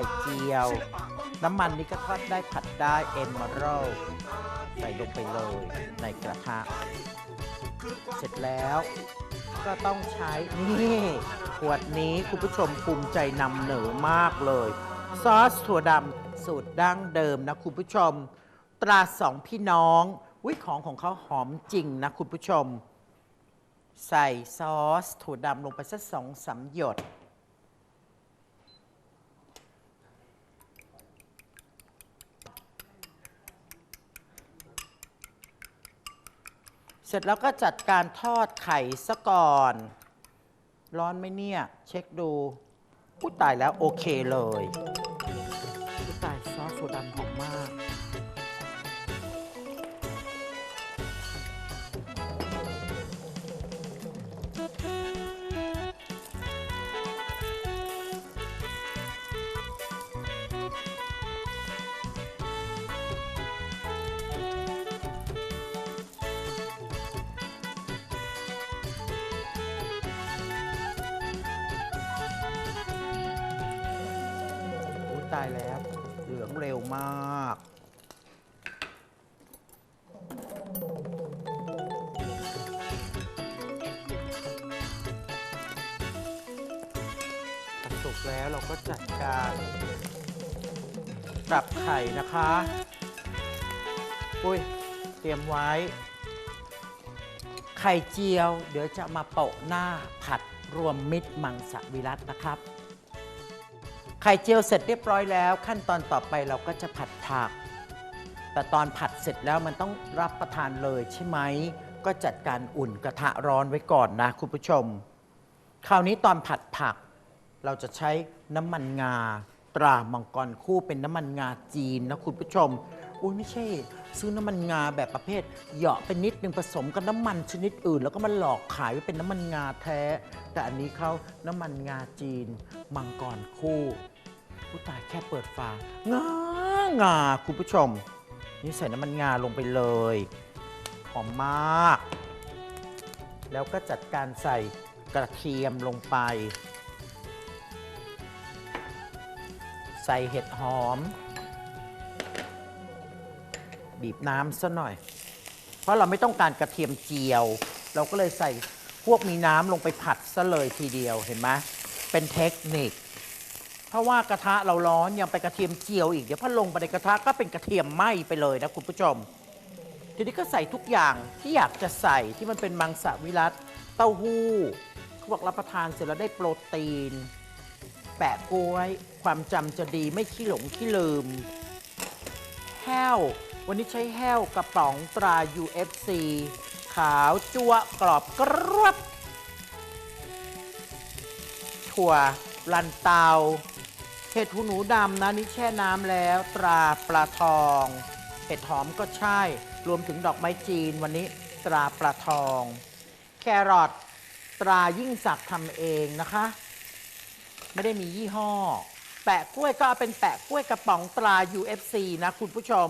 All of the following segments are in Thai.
ข่เจียว น้ำมันนี่ก็ทอดได้ผัดได้เอ็นมาโรใส่ลงไปเลยในกระทะ เสร็จแล้วก็ต้องใช้นี่ขวดนี้คุณผู้ชมภูมิใจนำเหนือมากเลย ซอสถั่วดำสูตรดั้งเดิมนะคุณผู้ชม ตราสองพี่น้องวิของของเขาหอมจริงนะคุณผู้ชม ใส่ซอสถั่วดำลงไปสักสองสามหยด เสร็จแล้วก็จัดการทอดไข่ซะก่อน ร้อนไหมเนี่ย เช็คดูผู้ตายแล้วโอเคเลย ตายแล้ว เหลืองเร็วมาก สุกแล้วเราก็จัดการปรับไข่นะคะ อุ้ย เตรียมไว้ ไข่เจียว เดี๋ยวจะมาโปะหน้าผัดรวมมิตรมังสวิรัตนะครับ ไข่เจียวเสร็จเรียบร้อยแล้ว ขั้นตอนต่อไปเราก็จะผัดผัก แต่ตอนผัดเสร็จแล้วมันต้องรับประทานเลยใช่ไหม ก็จัดการอุ่นกระทะร้อนไว้ก่อนนะคุณผู้ชม คราวนี้ตอนผัดผัก เราจะใช้น้ำมันงา ตรามังกรคู่เป็นน้ำมันงาจีนนะคุณผู้ชมอุ้ยไม่ใช่ ซื้อน้ำมันงาแบบประเภท เหยาะเป็นนิดนึงผสมกับน้ำมันชนิดอื่น แล้วก็มาหลอกขายไว้เป็นน้ำมันงาแท้ แต่อันนี้เขาน้ำมันงาจีน มังกรคู่ผู้ตายแค่เปิดฝางางาคุณผู้ชม นี่ใส่น้ำมันงาลงไปเลยหอมมาก แล้วก็จัดการใส่กระเทียมลงไป ใส่เห็ดหอม บีบน้ำซะหน่อย เพราะเราไม่ต้องการกระเทียมเจียว เราก็เลยใส่ พวกมีน้ำลงไปผัดซะเลยทีเดียวเห็นไหมเป็นเทคนิค เพราะว่ากระทะเราร้อนยังไปกระเทียมเจียวอีกเดี๋ยวพอลงไปในกระทะก็เป็นกระเทียมไหม้ไปเลยนะคุณผู้ชม ทีนี้ก็ใส่ทุกอย่างที่อยากจะใส่ที่มันเป็นมังสวิรัตเต้าหู้เขาบอกรับประทานเสร็จแล้วได้โปรตีน แปะกล้วย ความจำจะดีไม่ขี้หลงขี้ลืม แห้ว วันนี้ใช้แห้วกระป๋องตรา UFC าวจั่วกรอบกรอบถั่วลันเตาเห็ดหูหนูดำนะนี่แช่น้ำแล้วตราปลาทอง เห็ดหอมก็ใช่ รวมถึงดอกไม้จีนวันนี้ตราปลาทอง แครอทตรายิ่งศักดิ์ทำเองนะคะ ไม่ได้มียี่ห้อ แปะกล้วยก็เอาเป็นแปะกล้วยกระป๋องตรา UFC นะคุณผู้ชม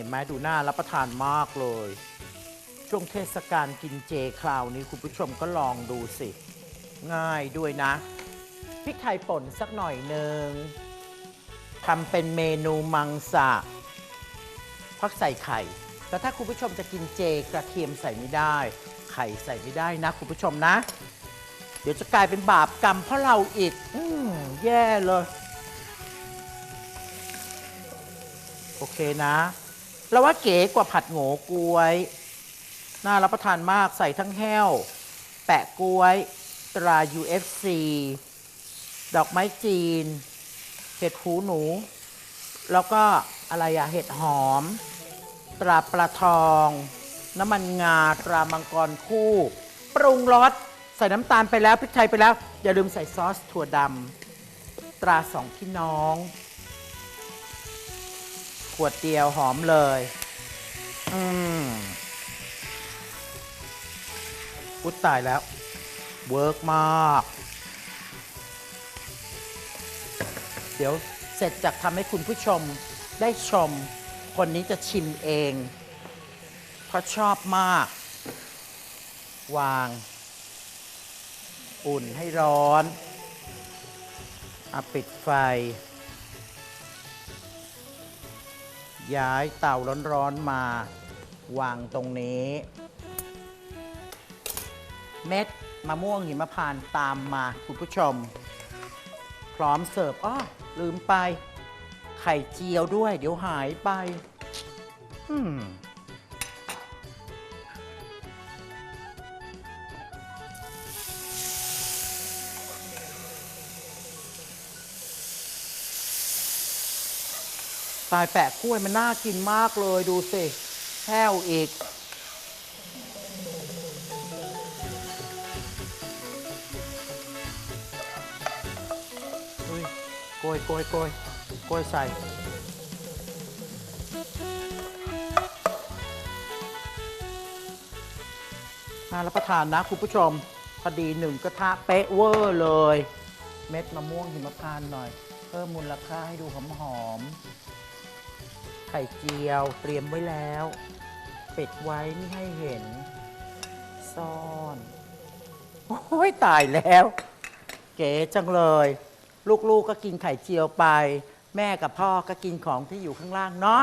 ห็นไหมดูหน้ารับประทานมากเลย ช่วงเทศกาลกินเจคราวนี้คุณผู้ชมก็ลองดูสิ ง่ายด้วยนะพริกไทยป่นสักหน่อยหนึ่งทำเป็นเมนูมังสะพักใส่ไข่ แต่ถ้าคุณผู้ชมจะกินเจกระเทียมใส่ไม่ได้ ไข่ใส่ไม่ได้นะคุณผู้ชมนะ เดี๋ยวจะกลายเป็นบาปกรรมเพราะเราอีก อืมแย่เลย โอเคนะ เราว่าเก๋กว่าผัดโงกล้วย น่ารับประทานมากใส่ทั้งแห้ว แปะกล้วย ตรา UFC ดอกไม้จีน เห็ดหูหนู แล้วก็อะไรอะเห็ดหอม ตราปลาทอง น้ำมันงาตรามังกรคู่ ปรุงรสใส่น้ำตาลไปแล้วพริกไทยไปแล้ว อย่าลืมใส่ซอสถั่วดำตราสองพี่น้อง วดเดียวหอมเลย อืมอุยตายแล้ว เวิร์กมาก เดี๋ยวเสร็จจากทำให้คุณผู้ชมได้ชม คนนี้จะชิมเอง เพราะชอบมาก วาง อุ่นให้ร้อนอปิดไฟ ย้ายเตาร้อนๆมา วางตรงนี้ เม็ดมะม่วงหิมพานต์ตามมาคุณผู้ชม พร้อมเสิร์ฟอ้อลืมไป ไข่เจียวด้วย เดี๋ยวหายไป อืม ตายแปะกล้วยมันน่ากินมากเลยดูสิแห้วอีกอุ้ยโกยโกยโกยโกยใส่ น่ารับประทานนะคุณผู้ชม พอดีหนึ่งกระทะเป๊ะเวอร์เลย เม็ดมะม่วงหิมพานต์หน่อย เพิ่มมูลค่าให้ดูหอมหอมๆ ไข่เจียวเตรียมไว้แล้ว ปิดไว้ไม่ให้เห็น ซ่อน โอ้ยตายแล้ว เก๋จังเลย ลูกๆกก็กินไข่เจียวไป แม่กับพ่อก็กินของที่อยู่ข้างล่างเนาะ